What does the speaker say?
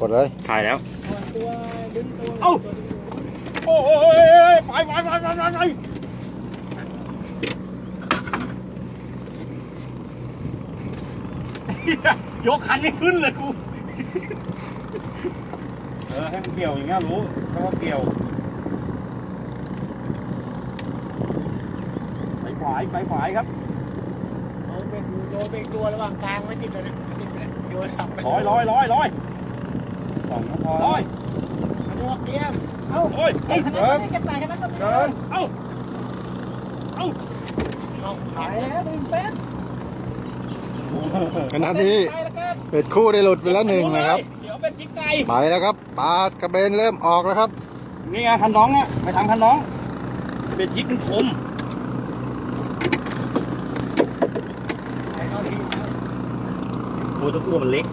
กดเลย ถ่ายแล้วตัวดึงตัวเอ้าโอ้ยไปไปไปไปไปไปเหี้ยยกคันนี้ขึ้นเลยกู เออให้มันเกี่ยวอย่างเงี้ยรู้เพราะว่าเกี่ยวไปขวายไปขวายครับเอาเป็นดูโดนเป็นตัวระหว่างกลางไม่ติดเลยนะ ไม่ติดเลยโยนสับไปร้อยร้อยร้อยร้อยสองก็พอร้อยหมวกเตรียมเอ้าร้อยเอ้าขนาดนี้จะไปขนาดนี้เดินเอ้าเอ้าเอาไปแล้วดึงเป๊ะขณะนี้ไปแล้วกันเป็ดคู่ได้หลุดไปแล้วหนึ่งนะครับเดี๋ยวเป็นจิ๊กไก่ไปแล้วครับปลากระเบนเริ่มออกแล้วครับนี่ไงคันน้องเนี่ยไปทำคันน้อง เป็นจิ๊กมันคมไปเข้าที่ตัว ตัวตัวมันเล็ก